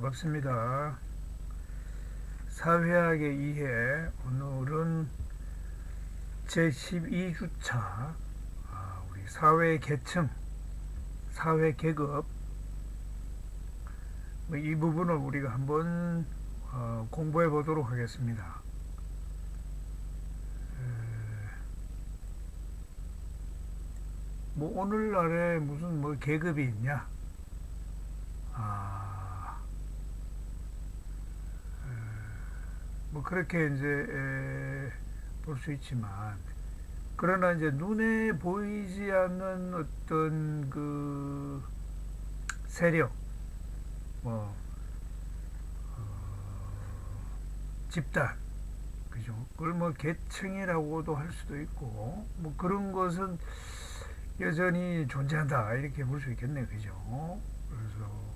반갑습니다. 사회학의 이해 오늘은 제12주차 아, 우리 사회 계층, 사회 계급 뭐이 부분을 우리가 한번 어, 공부해 보도록 하겠습니다. 에, 뭐 오늘날에 무슨 뭐 계급이 있냐? 아, 에, 뭐 그렇게 이제 볼 수 있지만 그러나 이제 눈에 보이지 않는 어떤 그 세력, 뭐 어, 집단, 그죠? 그걸 뭐 계층이라고도 할 수도 있고 뭐 그런 것은 여전히 존재한다 이렇게 볼 수 있겠네, 그죠? 그래서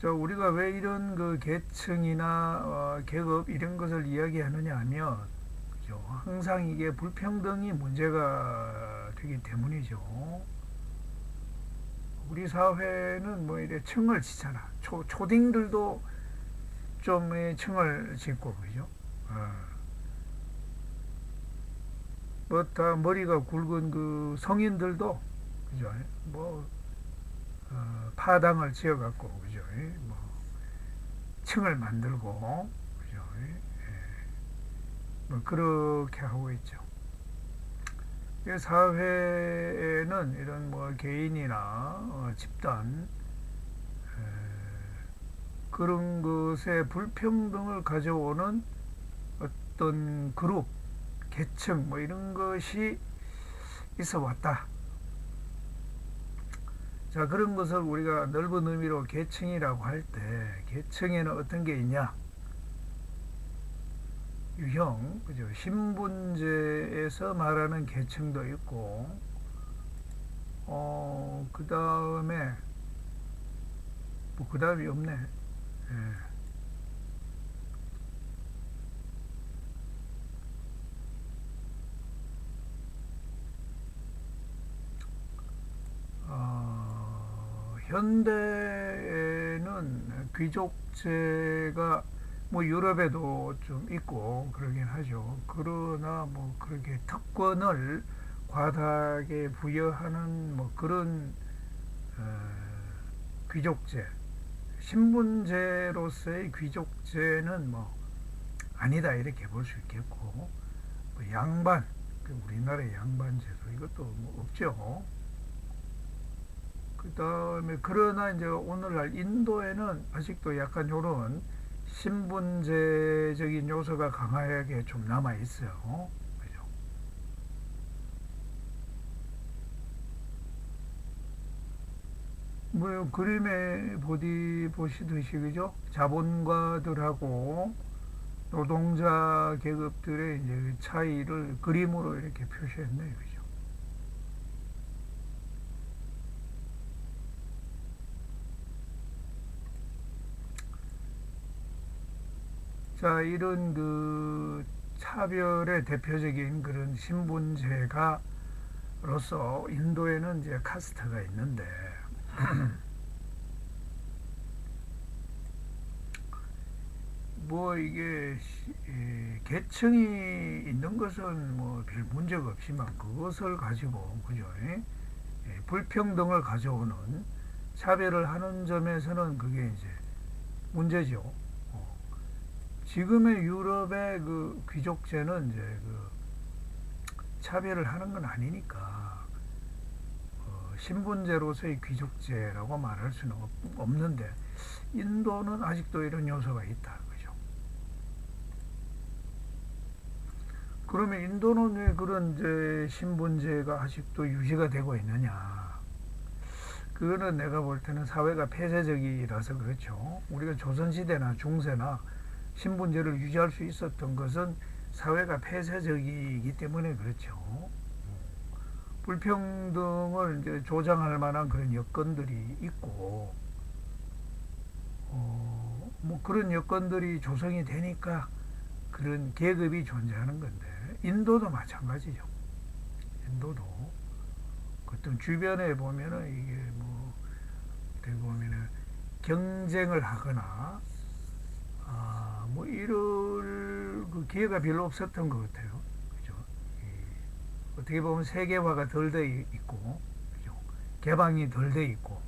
저 우리가 왜 이런 그 계층이나 어, 계급 이런 것을 이야기하느냐 하면 그죠? 항상 이게 불평등이 문제가 되기 때문이죠. 우리 사회는 뭐 이래 층을 짓잖아. 초, 초딩들도 좀이 층을 짓고 그죠? 어. 뭐다 머리가 굵은 그 성인들도 그죠? 뭐 어, 파당을 지어갖고 그죠? 예, 뭐 층을 만들고 그죠? 예, 뭐 그렇게 하고 있죠. 이 사회에는 이런 뭐 개인이나 어, 집단 에, 그런 것에 불평등을 가져오는 어떤 그룹, 계층 뭐 이런 것이 있어 왔다. 자, 그런 것을 우리가 넓은 의미로 계층이라고 할 때, 계층에는 어떤 게 있냐? 유형, 그죠? 신분제에서 말하는 계층도 있고, 어, 그 다음에, 뭐, 그 다음이 없네. 예. 현대에는 귀족제가 뭐 유럽에도 좀 있고 그러긴 하죠. 그러나 뭐 그렇게 특권을 과다하게 부여하는 뭐 그런 어, 귀족제, 신분제로서의 귀족제는 뭐 아니다 이렇게 볼 수 있겠고 뭐 양반, 그 우리나라의 양반제도 이것도 뭐 없죠. 그 다음에 그러나 이제 오늘날 인도에는 아직도 약간 요런 신분제적인 요소가 강하게 좀 남아 있어요. 그죠? 뭐 그림에 보디 보시듯이 그죠? 자본가들하고 노동자 계급들의 이제 그 차이를 그림으로 이렇게 표시했네요. 그죠? 자, 이런 그 차별의 대표적인 그런 신분제가 로서 인도에는 이제 카스트가 있는데 뭐 이게 계층이 있는 것은 뭐 별 문제가 없지만 그것을 가지고 그죠? 예? 예, 불평등을 가져오는 차별을 하는 점에서는 그게 이제 문제죠. 어. 지금의 유럽의 그 귀족제는 이제 그 차별을 하는 건 아니니까 어, 신분제로서의 귀족제라고 말할 수는 없, 없는데 인도는 아직도 이런 요소가 있다. 그죠? 그러면 인도는 왜 그런 이제 신분제가 아직도 유지가 되고 있느냐? 그거는 내가 볼 때는 사회가 폐쇄적이라서 그렇죠. 우리가 조선시대나 중세나 신분제를 유지할 수 있었던 것은 사회가 폐쇄적이기 때문에 그렇죠. 불평등을 이제 조장할 만한 그런 여건들이 있고, 어, 뭐 그런 여건들이 조성이 되니까 그런 계급이 존재하는 건데, 인도도 마찬가지죠. 인도도. 그 어떤 주변에 보면은 이게 뭐 어떻게 보면은 경쟁을 하거나 아, 뭐 이럴 그 기회가 별로 없었던 것 같아요. 그죠? 이, 어떻게 보면 세계화가 덜 돼 있고, 그죠? 개방이 덜 돼 있고,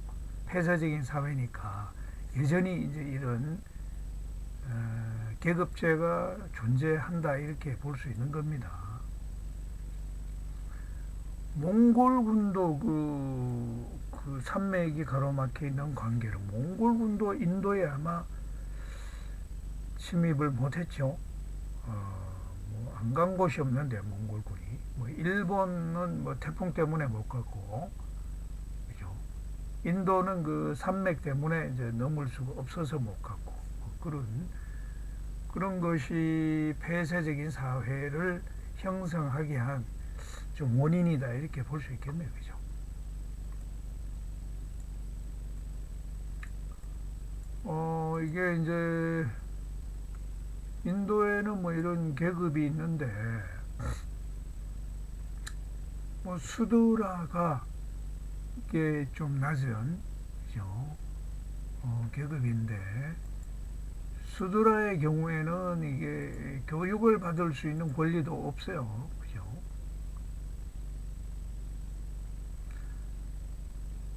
폐쇄적인 사회니까 여전히 이제 이런 어, 계급제가 존재한다 이렇게 볼 수 있는 겁니다. 몽골군도 그, 그 산맥이 가로막혀 있는 관계로 몽골군도 인도에 아마 침입을 못했죠. 어, 뭐 안 간 곳이 없는데 몽골군이 뭐 일본은 뭐 태풍 때문에 못 갔고, 그죠? 인도는 그 산맥 때문에 이제 넘을 수가 없어서 못 갔고 뭐 그런 그런 것이 폐쇄적인 사회를 형성하게 한 좀 원인이다 이렇게 볼 수 있겠네요, 그죠? 어 이게 이제 인도에는 뭐 이런 계급이 있는데 뭐 수드라가 이게 좀 낮은 그죠? 어, 계급인데 수드라의 경우에는 이게 교육을 받을 수 있는 권리도 없어요. 그죠?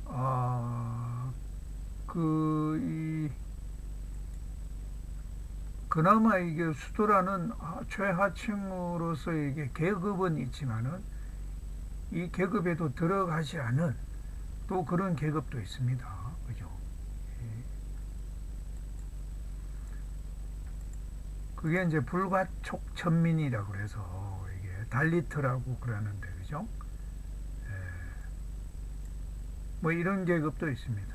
아, 그, 이, 그나마 이게 수도라는 하- 최하층으로서 이게 계급은 있지만은 이 계급에도 들어가지 않은 또 그런 계급도 있습니다. 그죠? 예. 그게 이제 불가촉 천민이라고 그래서 이게 달리트라고 그러는데 그죠? 예. 뭐 이런 계급도 있습니다.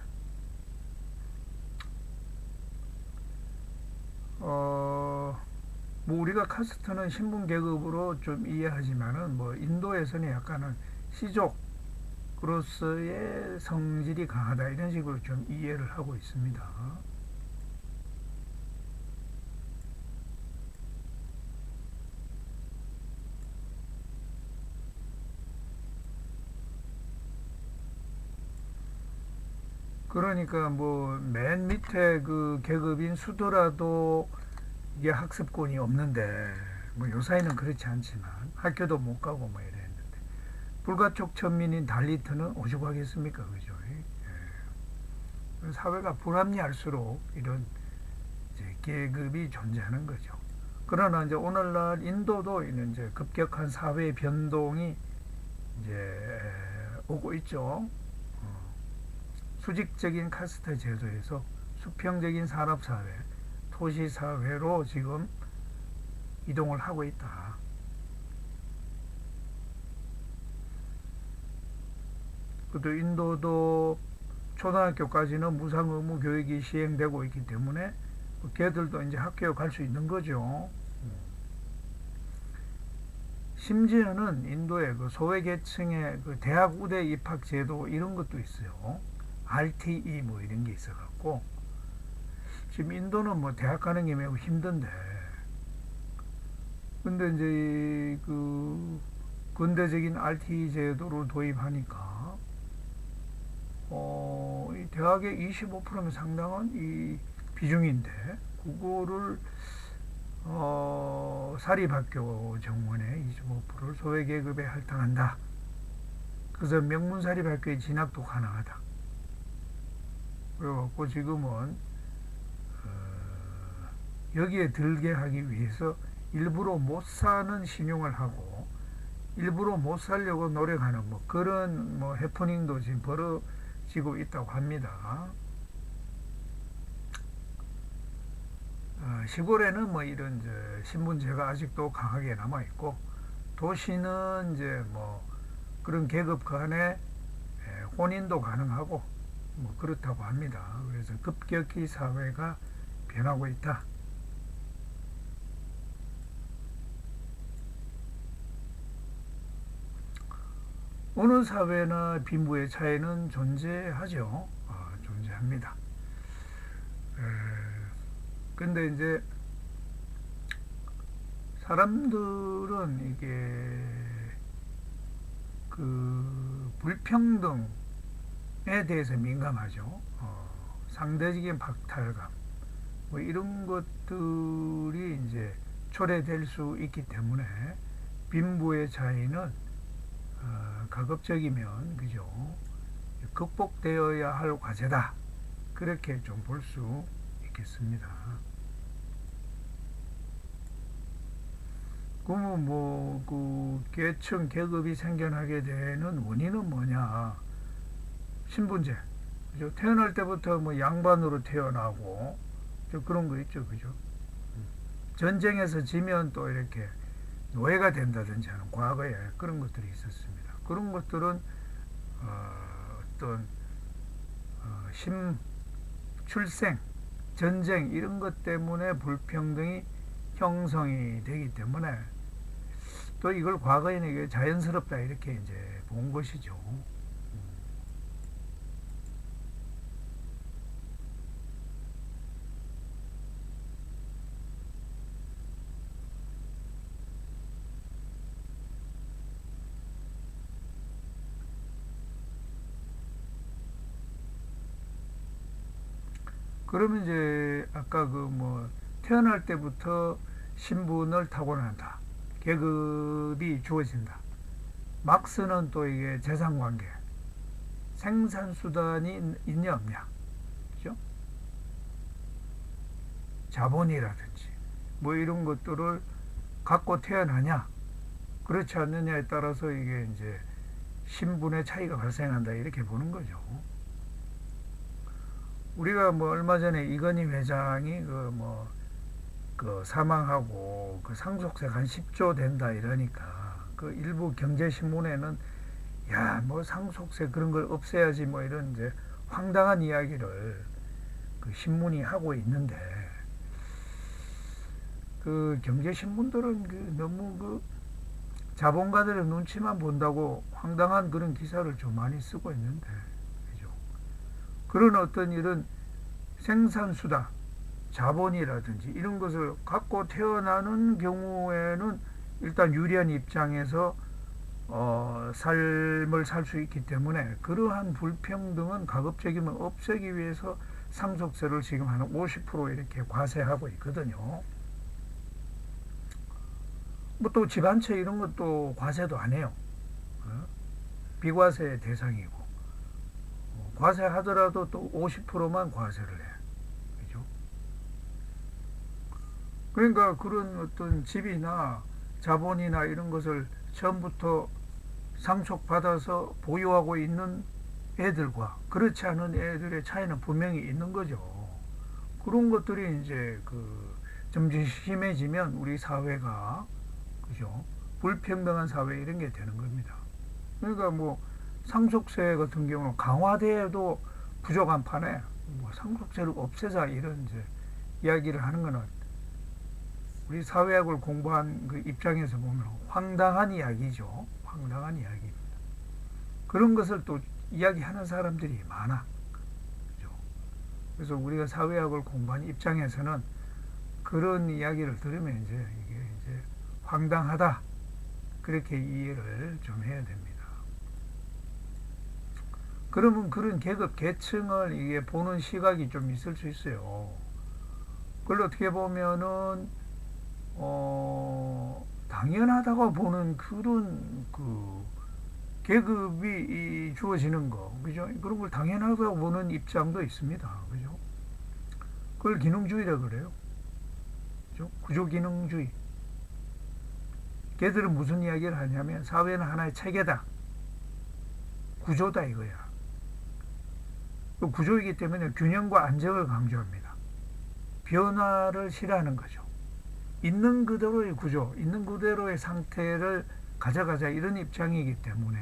어, 뭐 우리가 카스트는 신분 계급으로 좀 이해하지만은 뭐 인도에서는 약간은 시족으로서의 성질이 강하다 이런 식으로 좀 이해를 하고 있습니다. 그러니까 뭐 맨 밑에 그 계급인 수도라도 이게 학습권이 없는데 뭐 요사이는 그렇지 않지만 학교도 못 가고 뭐 이랬는데 불가촉 천민인 달리트는 오죽 하겠습니까 그죠? 예. 사회가 불합리할수록 이런 계급이 존재하는 거죠. 그러나 이제 오늘날 인도도 이런 이제 급격한 사회 변동이 이제 오고 있죠. 수직적인 카스트 제도에서 수평적인 산업사회, 토시사회로 지금 이동을 하고 있다. 그도 인도도 초등학교까지는 무상 의무 교육이 시행되고 있기 때문에 걔들도 이제 학교에 갈 수 있는 거죠. 심지어는 인도의 그 소외계층의 그 대학 우대 입학 제도 이런 것도 있어요. RTE 뭐 이런 게 있어갖고 지금 인도는 뭐 대학 가는 게 매우 힘든데 근데 이제 그 근대적인 RTE 제도를 도입하니까 어, 이 대학의 25%면 상당한 이 비중인데 그거를 어, 사립학교 정원의 25%를 소외계급에 할당한다. 그래서 명문사립학교에 진학도 가능하다. 그래갖고 지금은 어, 여기에 들게 하기 위해서 일부러 못 사는 신용을 하고 일부러 못 살려고 노력하는 뭐 그런 뭐 해프닝도 지금 벌어지고 있다고 합니다. 어, 시골에는 뭐 이런 신분제가 아직도 강하게 남아 있고 도시는 이제 뭐 그런 계급 간의 에, 혼인도 가능하고 뭐 그렇다고 합니다. 그래서 급격히 사회가 변하고 있다. 어느 사회나 빈부의 차이는 존재하죠. 어, 존재합니다. 에, 근데 이제 사람들은 이게 그 불평등 대해서 민감하죠. 어, 상대적인 박탈감, 뭐 이런 것들이 이제 초래될 수 있기 때문에 빈부의 차이는 어, 가급적이면 그죠 극복되어야 할 과제다 그렇게 좀 볼 수 있겠습니다. 그러면 뭐그 계층 계급이 생겨나게 되는 원인은 뭐냐? 신분제. 그죠? 태어날 때부터 뭐 양반으로 태어나고 저 그런 거 있죠, 그죠? 전쟁에서 지면 또 이렇게 노예가 된다든지 하는 과거에 그런 것들이 있었습니다. 그런 것들은 어, 어떤 어, 심 출생, 전쟁 이런 것 때문에 불평등이 형성이 되기 때문에 또 이걸 과거에는 이게 자연스럽다 이렇게 이제 본 것이죠. 그러면 이제 아까 그 뭐 태어날 때부터 신분을 타고난다. 계급이 주어진다. 막스는 또 이게 재산 관계, 생산 수단이 있냐 없냐, 그죠? 자본이라든지 뭐 이런 것들을 갖고 태어나냐, 그렇지 않느냐에 따라서 이게 이제 신분의 차이가 발생한다 이렇게 보는 거죠. 우리가 뭐 얼마 전에 이건희 회장이 그 뭐 그 사망하고 그 상속세가 한 10조 된다 이러니까 그 일부 경제신문에는 야 뭐 상속세 그런 걸 없애야지 뭐 이런 이제 황당한 이야기를 그 신문이 하고 있는데 그 경제신문들은 그 너무 그 자본가들의 눈치만 본다고 황당한 그런 기사를 좀 많이 쓰고 있는데? 그런 어떤 이런 생산수다 자본이라든지 이런 것을 갖고 태어나는 경우에는 일단 유리한 입장에서 어, 삶을 살 수 있기 때문에 그러한 불평등은 가급적이면 없애기 위해서 상속세를 지금 한 50% 이렇게 과세하고 있거든요. 뭐 또집한채 이런 것도 과세도 안 해요. 어? 비과세 대상이고 어, 과세하더라도 또 50%만 과세를 해. 그러니까 그런 어떤 집이나 자본이나 이런 것을 처음부터 상속받아서 보유하고 있는 애들과 그렇지 않은 애들의 차이는 분명히 있는 거죠. 그런 것들이 이제 그 점점 심해지면 우리 사회가 그죠 불평등한 사회 이런 게 되는 겁니다. 그러니까 뭐 상속세 같은 경우는 강화돼도 부족한 판에 뭐 상속세를 없애자 이런 이제 이야기를 하는 거는 우리 사회학을 공부한 그 입장에서 보면 황당한 이야기죠. 황당한 이야기입니다. 그런 것을 또 이야기하는 사람들이 많아. 그죠? 그래서 우리가 사회학을 공부한 입장에서는 그런 이야기를 들으면 이제 이게 이제 황당하다. 그렇게 이해를 좀 해야 됩니다. 그러면 그런 계급, 계층을 이게 보는 시각이 좀 있을 수 있어요. 그걸 어떻게 보면은 어, 당연하다고 보는 그런 그 계급이 주어지는 거, 그죠? 그런 걸 당연하다고 보는 입장도 있습니다, 그죠? 그걸 기능주의라 그래요. 그죠? 구조기능주의. 걔들은 무슨 이야기를 하냐면 사회는 하나의 체계다. 구조다 이거야. 그 구조이기 때문에 균형과 안정을 강조합니다. 변화를 싫어하는 거죠. 있는 그대로의 구조, 있는 그대로의 상태를 가져가자 이런 입장이기 때문에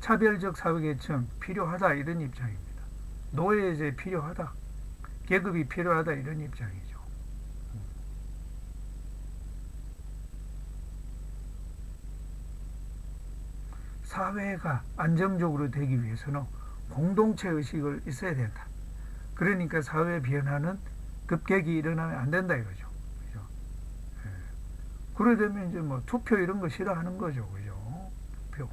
차별적 사회계층 필요하다 이런 입장입니다. 노예제 필요하다. 계급이 필요하다 이런 입장이죠. 사회가 안정적으로 되기 위해서는 공동체 의식을 있어야 된다. 그러니까 사회 변화는 급격히 일어나면 안 된다 이거죠. 그죠? 예. 그래 되면 이제 뭐 투표 이런 거 싫어하는 거죠. 그죠? 투표.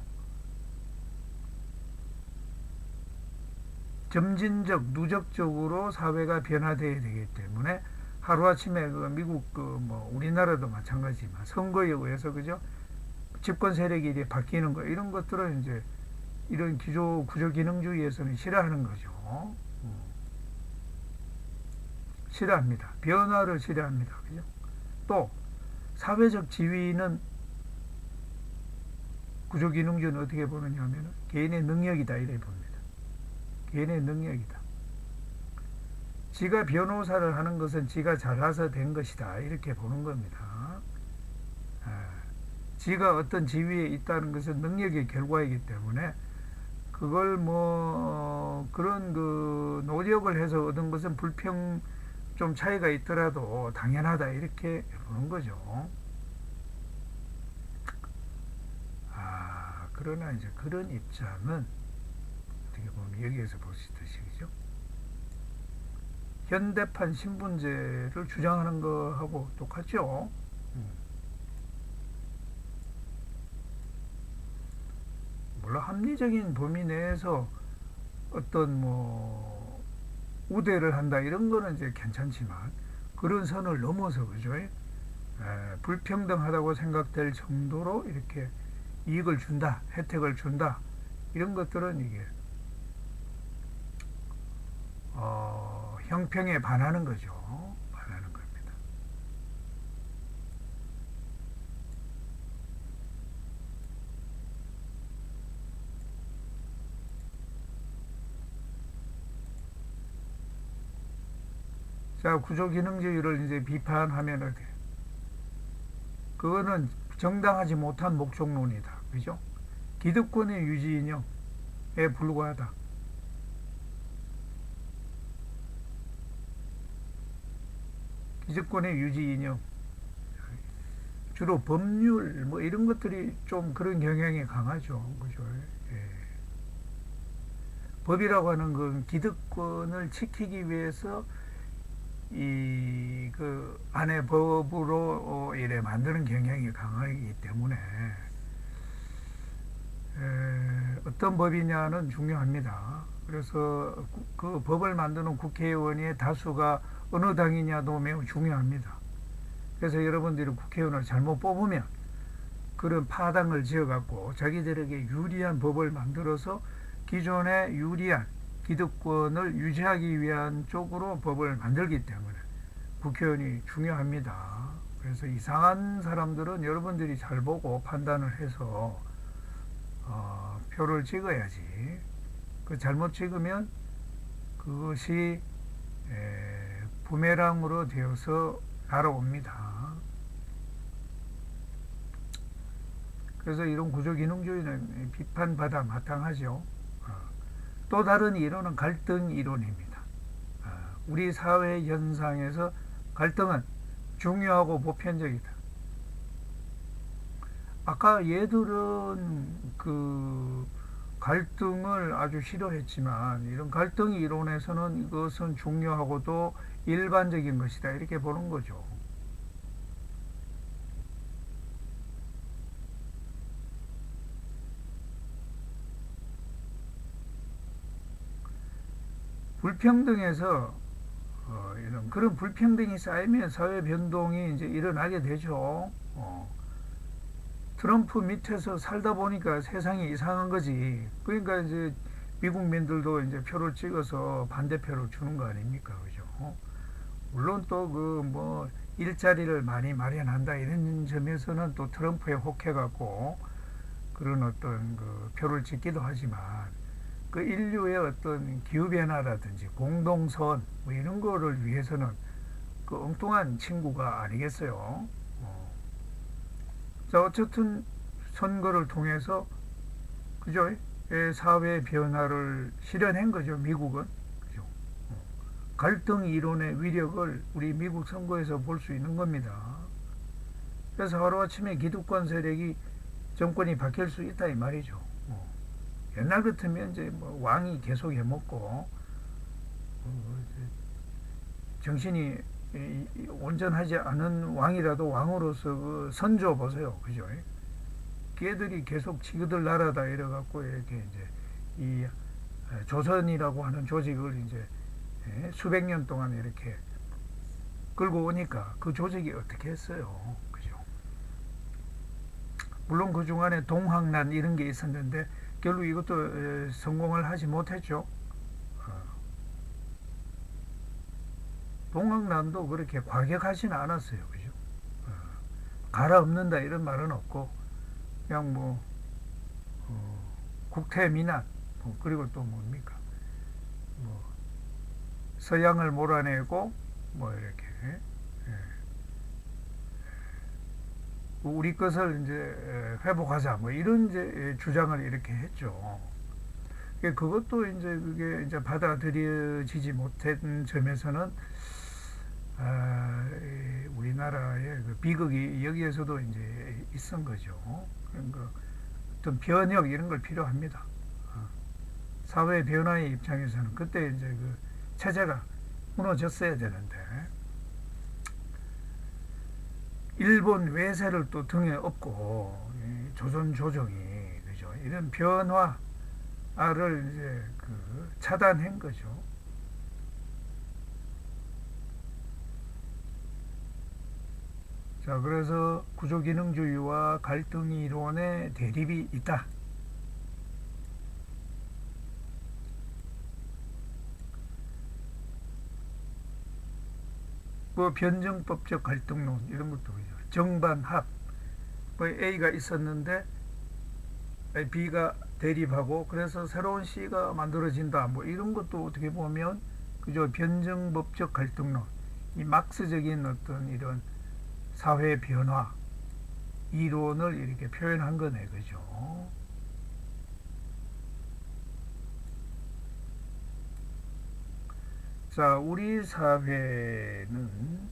점진적, 누적적으로 사회가 변화돼야 되기 때문에 하루아침에 그 미국 그 뭐 우리나라도 마찬가지지만 선거에 의해서 그죠? 집권 세력이 이제 바뀌는 거 이런 것들은 이제 이런 기조 구조 기능주의에서는 싫어하는 거죠. 음. 싫어합니다. 변화를 싫어합니다. 그죠? 또 사회적 지위는 구조 기능주는 어떻게 보느냐 하면 개인의 능력이다 이래 봅니다. 개인의 능력이다. 지가 변호사를 하는 것은 지가 잘나서 된 것이다 이렇게 보는 겁니다. 아, 지가 어떤 지위에 있다는 것은 능력의 결과이기 때문에 그걸 뭐 그런 그 노력을 해서 얻은 것은 불평 좀 차이가 있더라도 당연하다 이렇게 보는 거죠. 아 그러나 이제 그런 입장은 어떻게 보면 여기에서 있듯이 그죠? 현대판 신분제를 주장하는 거하고 똑같죠. 음. 물론 합리적인 범위 내에서 어떤 뭐 우대를 한다 이런 거는 이제 괜찮지만 그런 선을 넘어서 그죠? 에, 불평등하다고 생각될 정도로 이렇게 이익을 준다, 혜택을 준다 이런 것들은 이게 어, 형평에 반하는 거죠. 반하는 겁니다. 자, 구조기능주의를 이제 비판하면? 그거는 정당하지 못한 목적론이다. 그죠? 기득권의 유지 인형에 불과하다. 기득권의 유지 인형. 주로 법률 뭐 이런 것들이 좀 그런 경향이 강하죠. 그죠? 예. 법이라고 하는 건 기득권을 지키기 위해서 이 그 안에 법으로 어, 이래 만드는 경향이 강하기 때문에 에, 어떤 법이냐는 중요합니다. 그래서 구- 그 법을 만드는 국회의원의 다수가 어느 당이냐도 매우 중요합니다. 그래서 여러분들이 국회의원을 잘못 뽑으면 그런 파당을 지어갖고 자기들에게 유리한 법을 만들어서 기존에 유리한 기득권을 유지하기 위한 쪽으로 법을 만들기 때문에 국회의원이 중요합니다. 그래서 이상한 사람들은 여러분들이 잘 보고 판단을 해서 어, 표를 찍어야지. 그 잘못 찍으면 그것이 에, 부메랑으로 되어서 날아옵니다. 그래서 이런 구조 기능주의는 비판받아 마땅하죠. 어. 또 다른 이론은 갈등 이론입니다. 어, 우리 사회 현상에서 갈등은 중요하고 보편적이다. 아까 얘들은 그 갈등을 아주 싫어했지만 이런 갈등 이론에서는 이것은 중요하고도 일반적인 것이다 이렇게 보는 거죠. 불평등에서 어, 이런 그런 불평등이 쌓이면 사회 변동이 이제 일어나게 되죠. 어. 트럼프 밑에서 살다 보니까 세상이 이상한 거지. 그러니까 이제 미국민들도 이제 표를 찍어서 반대표를 주는 거 아닙니까, 그죠? 어? 물론 또 그 뭐 일자리를 많이 마련한다 이런 점에서는 또 트럼프에 혹해갖고 그런 어떤 그 표를 찍기도 하지만 그 인류의 어떤 기후변화라든지 공동선 뭐 이런 거를 위해서는 그 엉뚱한 친구가 아니겠어요. 어. 자, 어쨌든 선거를 통해서 그죠? 예, 사회 변화를 실현한 거죠, 미국은. 그죠? 어. 갈등 이론의 위력을 우리 미국 선거에서 볼 수 있는 겁니다. 그래서 하루아침에 기득권 세력이 정권이 바뀔 수 있다 이 말이죠. 어. 옛날 같으면 이제 뭐 왕이 계속 해먹고 어, 정신이 온전하지 않은 왕이라도 왕으로서 그 선조 보세요, 그죠? 걔들이 계속 지그들 나라다 이래갖고 이렇게 이제 이 에, 조선이라고 하는 조직을 이제 예, 수백 년 동안 이렇게 끌고 오니까 그 조직이 어떻게 했어요? 그죠? 물론 그 중간에 동학난 이런 게 있었는데 결국 이것도 에, 성공을 하지 못했죠. 어. 동학난도 그렇게 과격하지는 않았어요. 그죠? 어. 갈아엎는다 이런 말은 없고 그냥 뭐 어, 국태민안 뭐 그리고 또 뭡니까 뭐 서양을 몰아내고 뭐 이렇게 예. 우리 것을 이제 회복하자 뭐 이런 이제 주장을 이렇게 했죠. 그 그것도 이제 그게 이제 받아들여지지 못한 점에서는 아, 이 우리나라의 그 비극이 여기에서도 이제 있은 거죠. 그러니까 어떤 변혁 이런 걸 필요합니다. 어. 사회 변화의 입장에서는 그때 이제 그 체제가 무너졌어야 되는데 일본 외세를 또 등에 업고 이 조선 조정이 그죠 이런 변화를 이제 그 차단한 거죠. 자 그래서 구조기능주의와 갈등 이론의 대립이 있다. 뭐 변정법적 갈등론 이런 것도 그죠. 정반합. 뭐 A가 있었는데 B가 대립하고 그래서 새로운 C가 만들어진다. 뭐 이런 것도 어떻게 보면 그죠 변정법적 갈등론. 이 막스적인 어떤 이런 사회 변화 이론을 이렇게 표현한 거네. 그죠 자 우리 사회는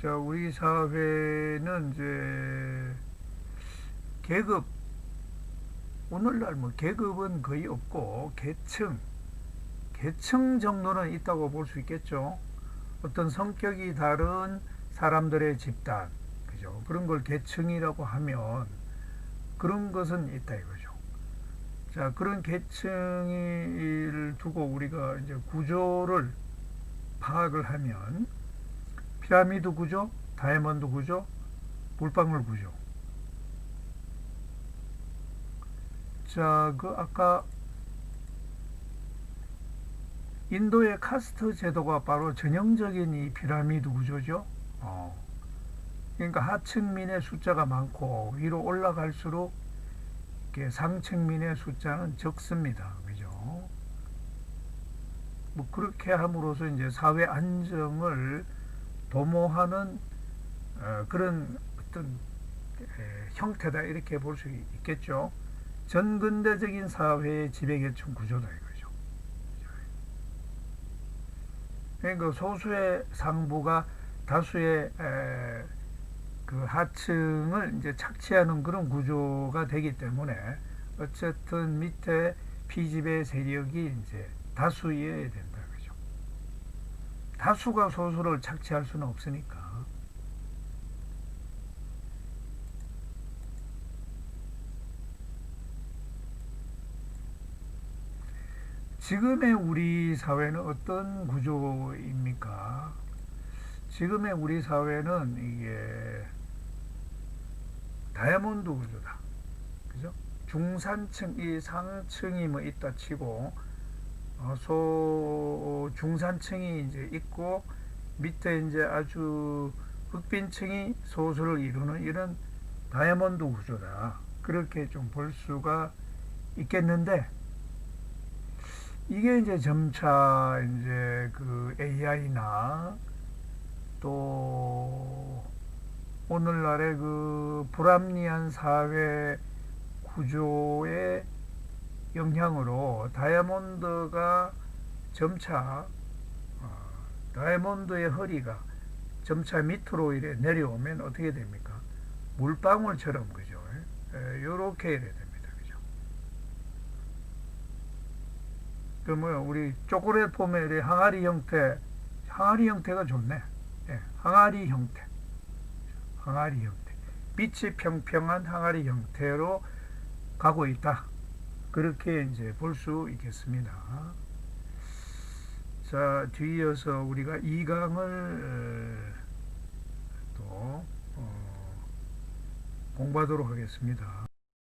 자, 우리 사회는 이제 계급 오늘날 뭐 계급은 거의 없고 계층 계층 정도는 있다고 볼 수 있겠죠. 어떤 성격이 다른 사람들의 집단 그죠? 그런 걸 계층이라고 하면 그런 것은 있다 이거죠. 자, 그런 계층을 두고 우리가 이제 구조를 파악을 하면 피라미드 구조, 다이아몬드 구조, 물방울 구조. 자, 그 아까 인도의 카스트 제도가 바로 전형적인 이 피라미드 구조죠. 어. 그러니까 하층민의 숫자가 많고 위로 올라갈수록 이렇게 상층민의 숫자는 적습니다. 그죠? 뭐 그렇게 함으로써 이제 사회 안정을 도모하는 어, 그런 어떤 에, 형태다 이렇게 볼 수 있겠죠. 전근대적인 사회의 지배계층 구조다 이거죠. 그러니까 소수의 상부가 다수의 에, 그 하층을 이제 착취하는 그런 구조가 되기 때문에 어쨌든 밑에 피지배 세력이 이제 다수여야 된다. 그죠? 다수가 소수를 착취할 수는 없으니까. 지금의 우리 사회는 어떤 구조입니까? 지금의 우리 사회는 이게 다이아몬드 구조다. 그죠? 중산층, 이 상층이 뭐 있다 치고, 어, 소, 중산층이 이제 있고, 밑에 이제 아주 흑빈층이 소수를 이루는 이런 다이아몬드 구조다. 그렇게 좀 볼 수가 있겠는데, 이게 이제 점차 이제 그 AI나 또 오늘날의 그 불합리한 사회 구조의 영향으로 다이아몬드가 점차 어, 다이아몬드의 허리가 점차 밑으로 이래 내려오면 어떻게 됩니까? 물방울처럼 그죠? 이렇게 이래 됩니다. 그죠? 그 뭐야 우리 초콜릿 포멜의 항아리 형태 항아리 형태가 좋네. 예, 항아리 형태. 항아리 형태. 빛이 평평한 항아리 형태로 가고 있다. 그렇게 이제 볼 수 있겠습니다. 자 뒤이어서 우리가 이강을 또 어, 공부하도록 하겠습니다